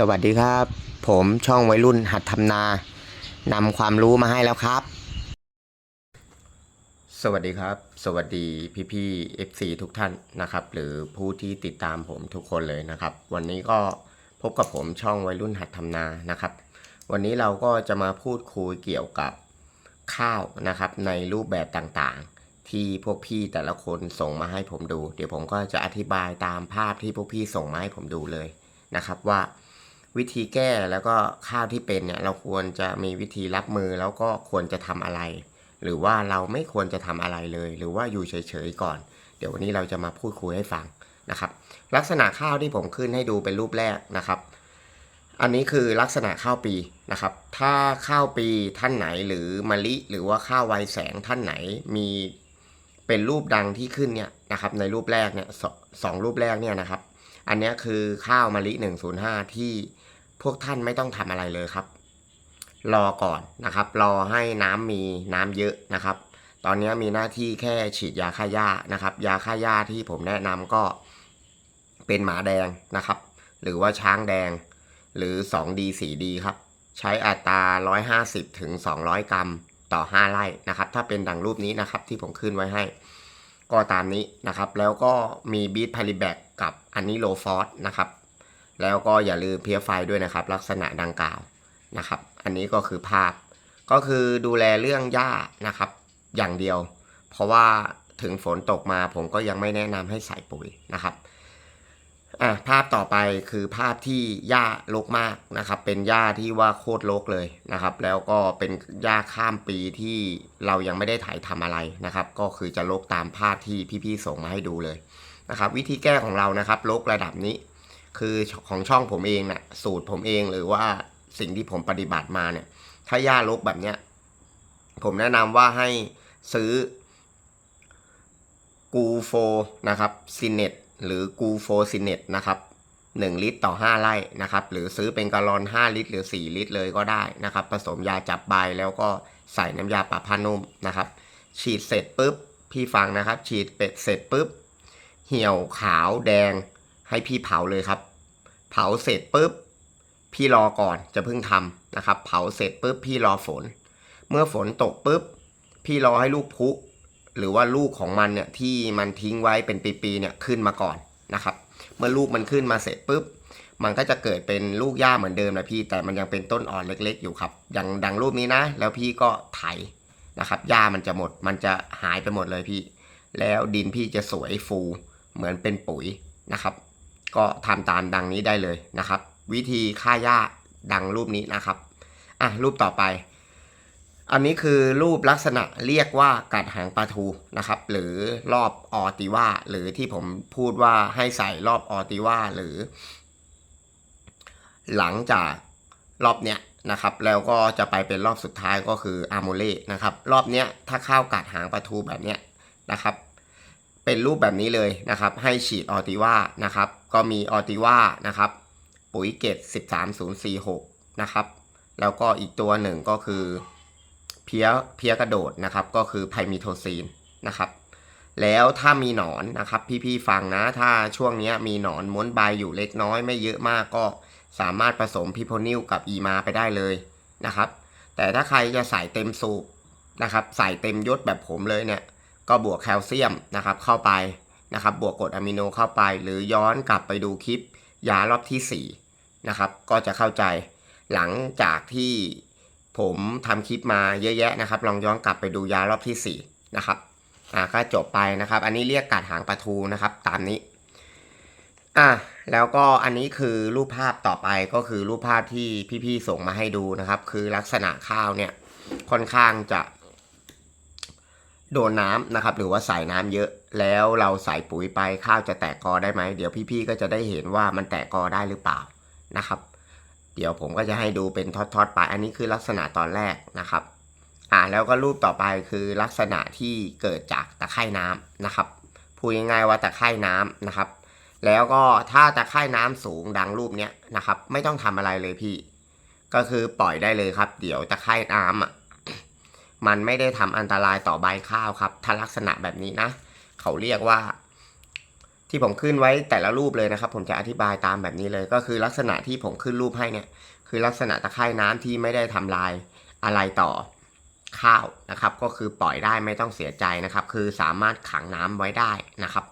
สวัสดีครับ ผมช่องวัยรุ่นหัดทำนานำความรู้มาให้แล้วครับ สวัสดีครับ สวัสดีพี่พี่ FC ทุกท่านนะครับ หรือผู้ที่ติดตามผมทุกคนเลยนะครับ วันนี้ก็พบกับผมช่องวัยรุ่นหัดทำนานะครับ วันนี้เราก็จะมาพูดคุยเกี่ยวกับข้าวนะครับ ในรูปแบบต่างๆ ที่พวกพี่แต่ละคนส่งมาให้ผมดู เดี๋ยวผมก็จะอธิบายตามภาพที่พวกพี่ส่งมาให้ผมดูเลยนะครับว่า วิธีแก้แล้วก็ข้าวที่เป็นเนี่ยเราควรจะมีวิธีรับมือแล้วก็ควรจะทำอะไร หรือว่าเราไม่ควรจะทำอะไรเลย หรือว่าอยู่เฉยๆก่อน เดี๋ยววันนี้เราจะมาพูดคุยให้ฟังนะครับ ลักษณะข้าวที่ผมขึ้นให้ดูเป็นรูปแรกนะครับ อันนี้คือลักษณะข้าวปีนะครับ ถ้าข้าวปีท่านไหนหรือมะลิ หรือว่าข้าวไวแสงท่านไหนมีเป็นรูปดังที่ขึ้นเนี่ยนะครับในรูปแรกเนี่ยสสองรูปแรกเนี่ยนะครับ อันนี้คือข้าวมะลิ 105 ที่ พวกท่านไม่ต้องทำอะไรเลยครับ รอก่อนนะครับ รอให้น้ำมีน้ำเยอะนะครับ ตอนนี้มีหน้าที่แค่ฉีดยาฆ่าหญ้านะครับ ยาฆ่าหญ้าที่ผมแนะนำก็เป็นหมาแดงนะครับ หรือว่าช้างแดง หรือ 2D 4D ครับ ใช้อัตรา 150 ถึง 200 กรัมต่อ 5 ไร่นะครับ ถ้าเป็นดังรูปนี้นะครับที่ผมขึ้นไว้ให้ ก็ตามนี้นะครับ แล้วก็มีบีทพาริแบกกับอันนี้โลฟอสนะครับ แล้วก็อย่าลืมเพียไฟด้วยนะครับ ลักษณะดังกล่าวนะครับ อันนี้ก็คือภาพ ก็คือดูแลเรื่องหญ้านะครับ อย่างเดียว เพราะว่าถึงฝนตกมาผมก็ยังไม่แนะนำให้ใส่ปุ๋ยนะครับอะภาพต่อไปคือภาพที่หญ้ารกมากนะครับ เป็นหญ้าที่ว่าโคตรรกเลยนะครับ แล้วก็เป็นหญ้าข้ามปีที่เรายังไม่ได้ถ่ายทำอะไรนะครับ ก็คือจะรกตามภาพที่พี่ๆส่งมาให้ดูเลยนะครับ วิธีแก้ของเรานะครับรกระดับนี้ คือของช่องผมเองนะ่ะสูตรผมเองหรือว่าสิ่งที่ผมปฏิบัติมาเนี่ย ถ้าหญ้ารกแบบเนี้ย ผมแนะนำว่าให้ซื้อกูโฟนะครับซินเนตหรือกูโฟซินเนตนะครับ1 ลิตรต่อ 5 ไร่นะครับ หรือซื้อเป็นกะลอน 5 ลิตร หรือ 4 ลิตรเลยก็ได้นะครับ ผสมยาจับใบแล้วก็ใส่น้ำยาปรับผ้านุ่มนะครับ ฉีดเสร็จปุ๊บ พี่ฟังนะครับ ฉีดเป็ดเสร็จปุ๊บ เหี่ยวขาวแดง ให้พี่เผาเลยครับ เผาเสร็จปุ๊บพี่รอก่อนจะเพิ่งทำนะครับ เผาเสร็จปุ๊บพี่รอฝน เมื่อฝนตกปุ๊บพี่รอให้ลูกพุหรือว่าลูกของมันเนี่ยที่มันทิ้งไว้เป็นปีๆเนี่ยขึ้นมาก่อนนะครับ เมื่อลูกมันขึ้นมาเสร็จปุ๊บมันก็จะเกิดเป็นลูกหญ้าเหมือนเดิมนะพี่ แต่มันยังเป็นต้นอ่อนเล็ก ๆ อยู่ครับอย่างดังรูปนี้นะ แล้วพี่ก็ไถนะครับหญ้ามันจะหมด มันจะหายไปหมดเลยพี่ แล้วดินพี่จะสวยฟูเหมือนเป็นปุ๋ยนะครับ ก็ทำตามดังนี้ได้เลยนะครับ วิธีฆ่าหญ้าดังรูปนี้นะครับอะรูปต่อไป อันนี้คือรูปลักษณะเรียกว่ากัดหางปลาทูนะครับ หรือรอบออติว่าหรือที่ผมพูดว่าให้ใส่รอบออติว่าหรือ หลังจากรอบเนี้ยนะครับ แล้วก็จะไปเป็นรอบสุดท้ายก็คืออาโมเล่นะครับ รอบเนี้ยถ้าข้าวกัดหางปลาทูแบบเนี้ยนะครับ เป็นรูปแบบนี้เลยนะครับ ให้ฉีดออติว่านะครับ ก็มีออติว่านะครับ ปุ๋ยเกต13046 นะครับ แล้วก็อีกตัวหนึ่งก็คือเพี้ยเพี้ยกระโดดนะครับ ก็คือไพมิโทซีนนะครับ แล้วถ้ามีหนอนนะครับ พี่ๆฟังนะ ถ้าช่วงนี้มีหนอนม้วนใบอยู่เล็กน้อยไม่เยอะมากก็สามารถผสมพิโพนิลกับอีมาไปได้เลยนะครับ แต่ถ้าใครจะใส่เต็มสูบนะครับ ใส่เต็มยศแบบผมเลยเนี่ย ก็บวกแคลเซียมนะครับเข้าไปนะครับบวกกรดอะมิโนเข้าไป หรือย้อนกลับไปดูคลิปยารอบที่4นะครับก็จะเข้าใจหลังจากที่ผมทำคลิปมาเยอะแยะนะครับ ลองย้อนกลับไปดูยารอบที่4นะครับอ่าก็จบไปนะครับ อันนี้เรียกกัดหางปลาทูนะครับตามนี้อะแล้วก็อันนี้คือรูปภาพต่อไปก็คือรูปภาพที่พี่ๆส่งมาให้ดูนะครับ คือลักษณะข้าวเนี่ยค่อนข้างจะ โดนน้ำนะครับหรือว่าใส่น้ำเยอะแล้วเราใส่ปุ๋ยไปข้าวจะแตกกอได้ไหมเดี๋ยวพี่ๆก็จะได้เห็นว่ามันแตกกอได้หรือเปล่านะครับ เดี๋ยวผมก็จะให้ดูเป็นทอดๆไป อันนี้คือลักษณะตอนแรกนะครับ อ่าแล้วก็รูปต่อไปคือลักษณะที่เกิดจากตะไคร่น้ำนะครับพูดง่ายๆว่าตะไคร่น้ำนะครับ แล้วก็ถ้าตะไคร่น้ำสูงดังรูปเนี้ยนะครับ ไม่ต้องทำอะไรเลยพี่ ก็คือปล่อยได้เลยครับ เดี๋ยวตะไคร่น้ำอะ มันไม่ได้ทำอันตรายต่อใบข้าวครับ ถ้าลักษณะแบบนี้นะ เขาเรียกว่า ที่ผมขึ้นไว้แต่ละรูปเลยนะครับ ผมจะอธิบายตามแบบนี้เลย ก็คือลักษณะที่ผมขึ้นรูปให้เนี่ย คือลักษณะตะไคร่น้ำที่ไม่ได้ทำลายอะไรต่อข้าวนะครับ ก็คือปล่อยได้ไม่ต้องเสียใจนะครับ คือสามารถขังน้ำไว้ได้นะครับ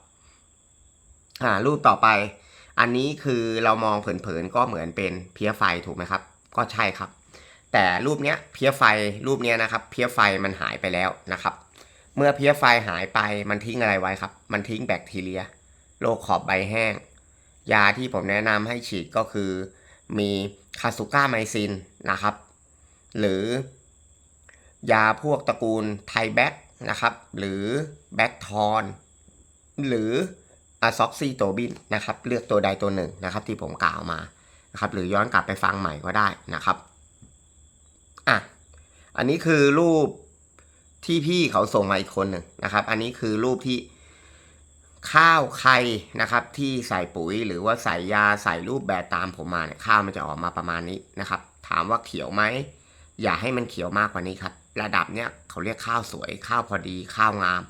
อ่ารูปต่อไป อันนี้คือเรามองเผินๆก็เหมือนเป็นเพี้ยไฟถูกไหมครับ ก็ใช่ครับ แต่รูปเนี้ยเพี้ยไฟรูปเนี้ยนะครับ เพี้ยไฟมันหายไปแล้วนะครับ เมื่อเพี้ยไฟหายไปมันทิ้งอะไรไว้ครับ มันทิ้งแบคทีเรียโรคขอบใบแห้ง ยาที่ผมแนะนำให้ฉีดก็คือ มีคาสุก้าไมซินนะครับ หรือยาพวกตระกูลไทแบ็กนะครับ หรือแบ็กทอนหรืออะซ็อกซิโตบินนะครับ เลือกตัวใดตัวหนึ่งนะครับ ที่ผมกล่าวมานะครับ หรือย้อนกลับไปฟังใหม่ก็ได้นะครับ อะอันนี้คือรูปที่พี่เขาส่งมาอีกคนหนึ่งนะครับ อันนี้คือรูปที่ข้าวไข่นะครับ ที่ใส่ปุ๋ยหรือว่าใส่ยาใส่รูปแบบตามผมมาเนี่ยข้าวมันจะออกมาประมาณนี้นะครับ ถามว่าเขียวไหมอย่าให้มันเขียวมากกว่านี้ครับ ระดับเนี้ยเขาเรียกข้าวสวย ข้าวพอดี ข้าวงาม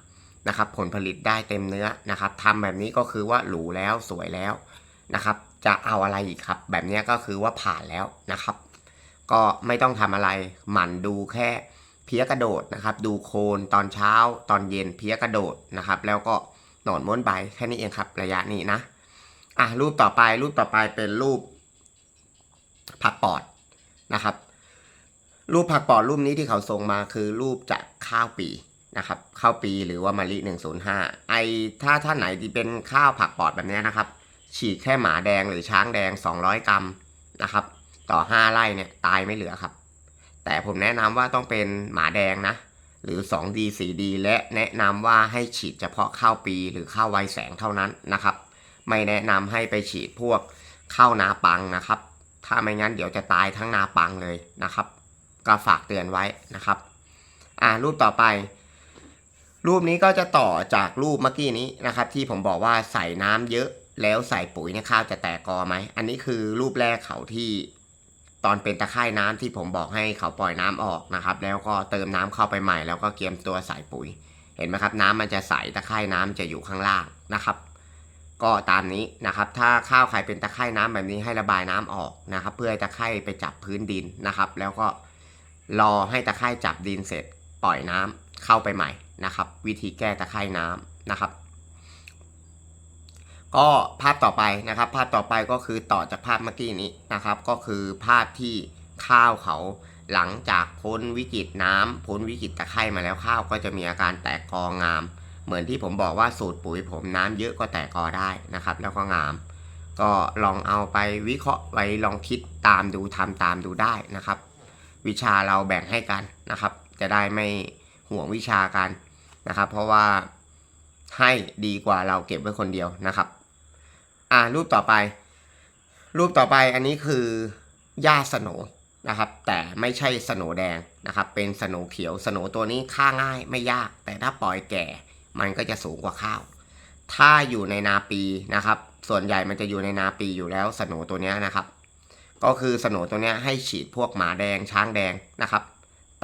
นะครับ ผลผลิตได้เต็มเนื้อนะครับทำแบบนี้ก็คือว่าหรูแล้วสวยแล้วนะครับ จะเอาอะไรอีกครับ แบบนี้ก็คือว่าผ่านแล้วนะครับ ก็ไม่ต้องทำอะไร หมั่นดูแค่เพี้ยกระโดดนะครับ ดูโคนตอนเช้าตอนเย็นเพี้ยกระโดดนะครับ แล้วก็หนอนม้วนใบแค่นี้เองครับ ระยะนี้นะอะรูปต่อไปรูปต่อไปเป็นรูป ผักปอดนะครับ รูปผักปอดรูปนี้ที่เขาส่งมาคือรูปจากข้าวปีนะครับข้าวปีหรือว่ามะลิหนึ่งศูนย์ห้าไอถ้าท่านไหนที่เป็นข้าวผักปอดแบบนี้นะครับ ฉีดแค่หมาแดงหรือช้างแดง 200 กรัมนะครับ ต่อ 5 ไร่เนี่ยตายไม่เหลือครับ แต่ผมแนะนำว่าต้องเป็นหมาแดงนะ หรือ 2D 4D และแนะนำว่าให้ฉีดเฉพาะข้าวปีหรือข้าวไวแสงเท่านั้นนะครับ ไม่แนะนำให้ไปฉีดพวกข้าวนาปังนะครับ ถ้าไม่งั้นเดี๋ยวจะตายทั้งนาปังเลยนะครับก็ฝากเตือนไว้นะครับ อ่ารูปต่อไป รูปนี้ก็จะต่อจากรูปเมื่อกี้นี้นะครับ ที่ผมบอกว่าใส่น้ำเยอะแล้วใส่ปุ๋ยเนี่ยข้าวจะแตกกอไหม อันนี้คือรูปแรกเขาที่ ตอนเป็นตะไคร่น้ำที่ผมบอกให้เขาปล่อยน้ำออกนะครับ แล้วก็เติมน้ำเข้าไปใหม่แล้วก็เกียมตัวใส่ปุ๋ย เห็นไหมครับ น้ำมันจะใสตะไคร่น้ำจะอยู่ข้างล่างนะครับ ก็ตามนี้นะครับ ถ้าข้าวใครเป็นตะไคร่น้ำแบบนี้ให้ระบายน้ำออกนะครับ เพื่อให้ตะไคร่ไปจับพื้นดินนะครับ แล้วก็รอให้ตะไคร่จับดินเสร็จปล่อยน้ำเข้าไปใหม่นะครับ วิธีแก้ตะไคร่น้ำนะครับ ก็ภาพต่อไปนะครับ ภาพต่อไปก็คือต่อจากภาพเมื่อกี้นี้นะครับ ก็คือภาพที่ข้าวเขาหลังจากพ้นวิกฤตน้ำพ้นวิกฤตตะไคร่มาแล้วข้าวก็จะมีอาการแตกกองาม เหมือนที่ผมบอกว่าสูตรปุ๋ยผมน้ำเยอะก็แตกกอได้นะครับ แล้วก็งาม ก็ลองเอาไปวิเคราะห์ไว้ลองคิดตามดูทำตามดูได้นะครับ วิชาเราแบ่งให้กันนะครับ จะได้ไม่ห่วงวิชากันนะครับ เพราะว่าให้ดีกว่าเราเก็บไว้คนเดียวนะครับ อ่ารูปต่อไป รูปต่อไปอันนี้คือหญ้าสโนนะครับ แต่ไม่ใช่สโนแดงนะครับ เป็นสโนเขียวสโนตัวนี้ฆ่าง่ายไม่ยาก แต่ถ้าปล่อยแก่ มันก็จะสูงกว่าข้าว ถ้าอยู่ในนาปีนะครับ ส่วนใหญ่มันจะอยู่ในนาปีอยู่แล้วสโนตัวนี้นะครับ ก็คือสโนตัวนี้ให้ฉีดพวกหมาแดงช้างแดงนะครับ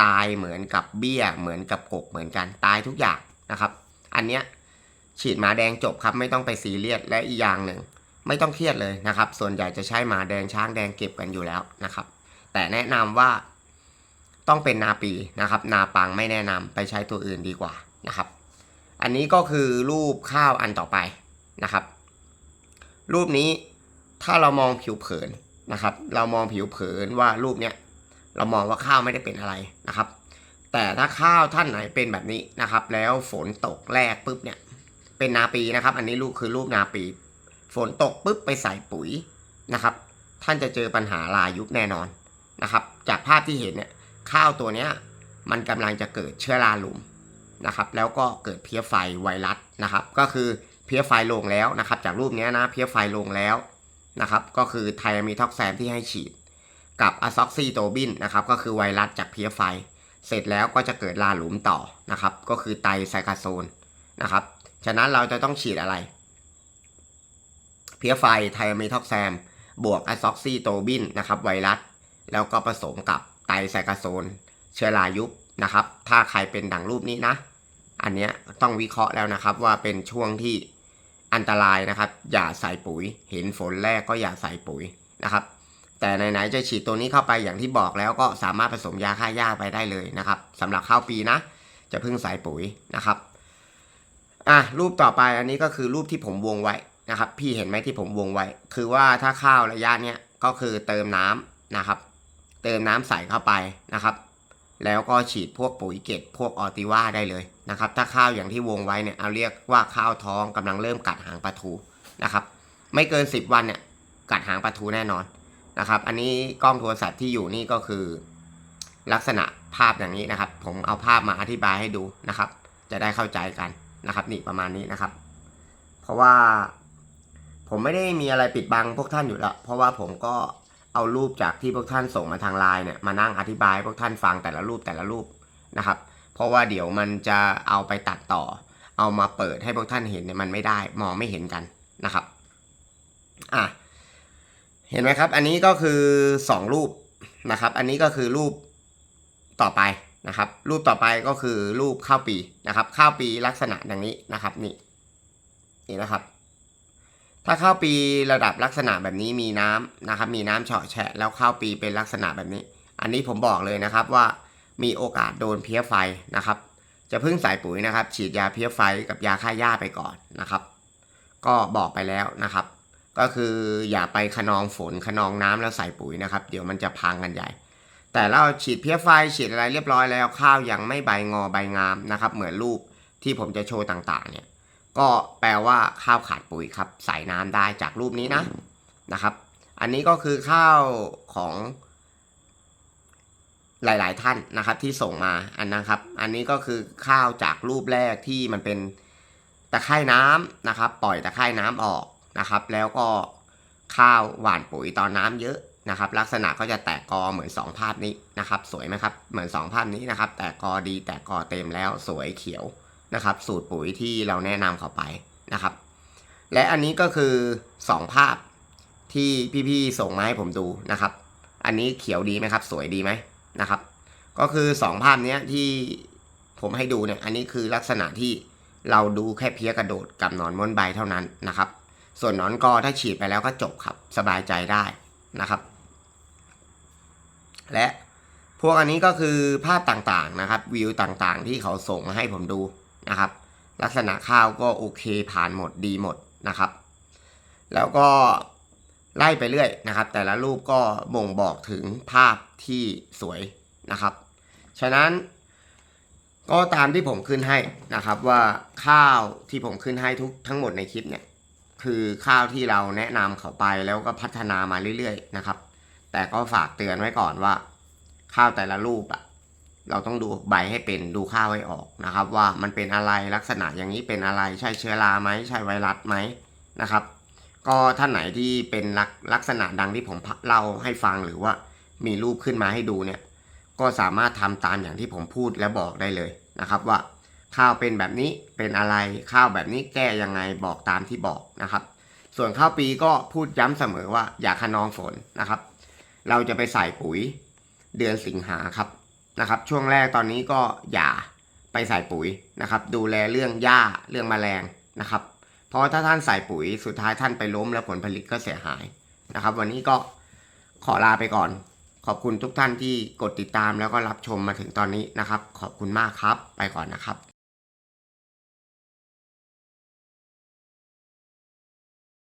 ตายเหมือนกับเบี้ย เหมือนกับกกเหมือนกันตายทุกอย่างนะครับ อันเนี้ยฉีดหมาแดงจบครับไม่ต้องไปซีเรียสและอีกอย่างหนึ่ง ไม่ต้องเครียดเลยนะครับ ส่วนใหญ่จะใช้หมาแดงช้างแดงเก็บกันอยู่แล้วนะครับ แต่แนะนำว่าต้องเป็นนาปีนะครับ นาปังไม่แนะนำไปใช้ตัวอื่นดีกว่านะครับ อันนี้ก็คือรูปข้าวอันต่อไปนะครับ รูปนี้ถ้าเรามองผิวเผินนะครับ เรามองผิวเผินว่ารูปเนี้ยเรามองว่าข้าวไม่ได้เป็นอะไรนะครับ แต่ถ้าข้าวท่านไหนเป็นแบบนี้นะครับ แล้วฝนตกแรกปุ๊บเนี่ยเป็นนาปีนะครับ อันนี้รูปคือรูปนาปี ฝนตกปุ๊บไปใส่ปุ๋ยนะครับ ท่านจะเจอปัญหาลายุบแน่นอนนะครับ จากภาพที่เห็นเนี่ยข้าวตัวเนี้ยมันกำลังจะเกิดเชื้อราหลุมนะครับ แล้วก็เกิดเพี้ยไฟไวรัสนะครับ ก็คือเพี้ยไฟลงแล้วนะครับ จากรูปเนี้ยนะเพี้ยไฟลงแล้วนะครับก็คือไทมีท็อกแซมที่ให้ฉีด กับอะซ็อกซิโตบินนะครับก็คือไวรัสจากเพี้ยไฟ เสร็จแล้วก็จะเกิดราหลุมต่อนะครับ ก็คือไตไซคาโซนนะครับ ฉะนั้นเราจะต้องฉีดอะไร เพี้ยไฟไทอะมีท็อกแซม บวกอะซอกซิโตบินนะครับไวรัส แล้วก็ผสมกับไตรไซคาโซน เชื้อรายุบนะครับ ถ้าใครเป็นดังรูปนี้นะ อันเนี้ยต้องวิเคราะห์แล้วนะครับว่าเป็นช่วงที่อันตรายนะครับ อย่าใส่ปุ๋ย เห็นฝนแรกก็อย่าใส่ปุ๋ยนะครับ แต่ไหนๆจะฉีดตัวนี้เข้าไปอย่างที่บอกแล้วก็สามารถผสมยาฆ่าหญ้าไปได้เลยนะครับสำหรับข้าวปีนะ จะพิ่งใส่ปุ๋ยนะครับอะรูปต่อไปอันนี้ก็คือรูปที่ผมวงไว้ นะครับ พี่เห็นไหมที่ผมวงไว้ คือว่าถ้าข้าวระยะเนี้ยก็คือเติมน้ำนะครับ เติมน้ำใส่เข้าไปนะครับ แล้วก็ฉีดพวกปุ๋ยเกตพวกออติว่าได้เลยนะครับ ถ้าข้าวอย่างที่วงไว้เนี่ยเอาเรียกว่าข้าวท้องกำลังเริ่มกัดหางปลาทูนะครับ ไม่เกิน 10 วันเนี่ยกัดหางปลาทูแน่นอนนะครับ อันนี้กล้องโทรศัพท์ที่อยู่นี่ก็คือ ลักษณะภาพอย่างนี้นะครับ ผมเอาภาพมาอธิบายให้ดูนะครับ จะได้เข้าใจกันนะครับ นี่ประมาณนี้นะครับ เพราะว่า ผมไม่ได้มีอะไรปิดบังพวกท่านอยู่แล้ว เพราะว่าผมก็เอารูปจากที่พวกท่านส่งมาทางไลน์เนี่ยมานั่งอธิบายพวกท่านฟังแต่ละรูปแต่ละรูปนะครับ เพราะว่าเดี๋ยวมันจะเอาไปตัดต่อ เอามาเปิดให้พวกท่านเห็นเนี่ยมันไม่ได้มองไม่เห็นกันนะครับอะเห็นไหมครับ อันนี้ก็คือสองรูปนะครับ อันนี้ก็คือรูปต่อไปนะครับ รูปต่อไปก็คือรูปข้าวปีนะครับ ข้าวปีลักษณะอย่างนี้นะครับ นี่นี่นะครับ ถ้าข้าวปีระดับลักษณะแบบนี้มีน้ำนะครับ มีน้ำเฉาะแฉะแล้วข้าวปีเป็นลักษณะแบบนี้ อันนี้ผมบอกเลยนะครับว่ามีโอกาสโดนเพี้ยไฟนะครับ จะพิ่งใส่ปุ๋ยนะครับ ฉีดยาเพี้ยไฟกับยาฆ่าหญ้าไปก่อนนะครับ ก็บอกไปแล้วนะครับ ก็คืออย่าไปขนองฝนขนองน้ำแล้วใส่ปุ๋ยนะครับ เดี๋ยวมันจะพังกันใหญ่ แต่เราฉีดเพี้ยไฟฉีดอะไรเรียบร้อยแล้วข้าวยังไม่ใบงอใบงามนะครับ เหมือนรูปที่ผมจะโชว์ต่างๆเนี่ย ก็แปลว่าข้าวขาดปุ๋ยครับ ใส่น้ำได้จากรูปนี้นะนะครับ อันนี้ก็คือข้าวของหลาย ๆ ท่านนะครับที่ส่งมาอันนะครับ อันนี้ก็คือข้าวจากรูปแรกที่มันเป็นตะไคร่น้ำนะครับ ปล่อยตะไคร่น้ำออกนะครับ แล้วก็ข้าวหว่านปุ๋ยตอนน้ำเยอะนะครับ ลักษณะก็จะแตกกอเหมือนสองภาพนี้นะครับ สวยไหมครับ เหมือนสองภาพนี้นะครับ แตกกอดีแตกกอเต็มแล้วสวยเขียว นะครับ สูตรปุ๋ยที่เราแนะนำเขาไปนะครับ และอันนี้ก็คือ 2 ภาพที่พี่ๆส่งมาให้ผมดูนะครับ อันนี้เขียวดีไหมครับ สวยดีไหมนะครับ ก็คือ 2 ภาพนี้ที่ผมให้ดูเนี่ยอันนี้คือลักษณะที่เราดูแค่เพี้ยกระโดดกับหนอนม้วนใบเท่านั้นนะครับ ส่วนหนอนกอถ้าฉีดไปแล้วก็จบครับ สบายใจได้นะครับ และพวกอันนี้ก็คือภาพต่างๆนะครับ วิวต่างๆที่เขาส่งมาให้ผมดู นะครับ ลักษณะข้าวก็โอเคผ่านหมดดีหมดนะครับ แล้วก็ไล่ไปเรื่อยนะครับ แต่ละรูปก็บ่งบอกถึงภาพที่สวยนะครับ ฉะนั้นก็ตามที่ผมขึ้นให้นะครับว่าข้าวที่ผมขึ้นให้ทุกทั้งหมดในคลิปเนี่ยคือข้าวที่เราแนะนำเขาไปแล้วก็พัฒนามาเรื่อยๆนะครับ แต่ก็ฝากเตือนไว้ก่อนว่า ข้าวแต่ละรูปอะ เราต้องดูใบให้เป็นดูข้าวให้ออกนะครับ ว่ามันเป็นอะไรลักษณะอย่างนี้เป็นอะไรใช่เชื้อราไหมใช่ไวรัสไหมนะครับ ก็ท่านไหนที่เป็นลักลักษณะดังที่ผมเล่าให้ฟังหรือว่ามีรูปขึ้นมาให้ดูเนี่ยก็สามารถทำตามอย่างที่ผมพูดและบอกได้เลยนะครับว่าข้าวเป็นแบบนี้เป็นอะไรข้าวแบบนี้แก้ยังไงบอกตามที่บอกนะครับ ส่วนข้าวปีก็พูดย้ำเสมอว่าอย่าขนองฝนนะครับ เราจะไปใส่ปุ๋ยเดือนสิงหาครับ นะครับ ช่วงแรกตอนนี้ก็อย่าไปใส่ปุ๋ยนะครับ ดูแลเรื่องหญ้าเรื่องแมลงนะครับ เพราะถ้าท่านใส่ปุ๋ยสุดท้ายท่านไปล้มแล้วผลผลิตก็เสียหายนะครับ วันนี้ก็ขอลาไปก่อน ขอบคุณทุกท่านที่กดติดตามแล้วก็รับชมมาถึงตอนนี้นะครับ ขอบคุณมากครับ ไปก่อนนะครับ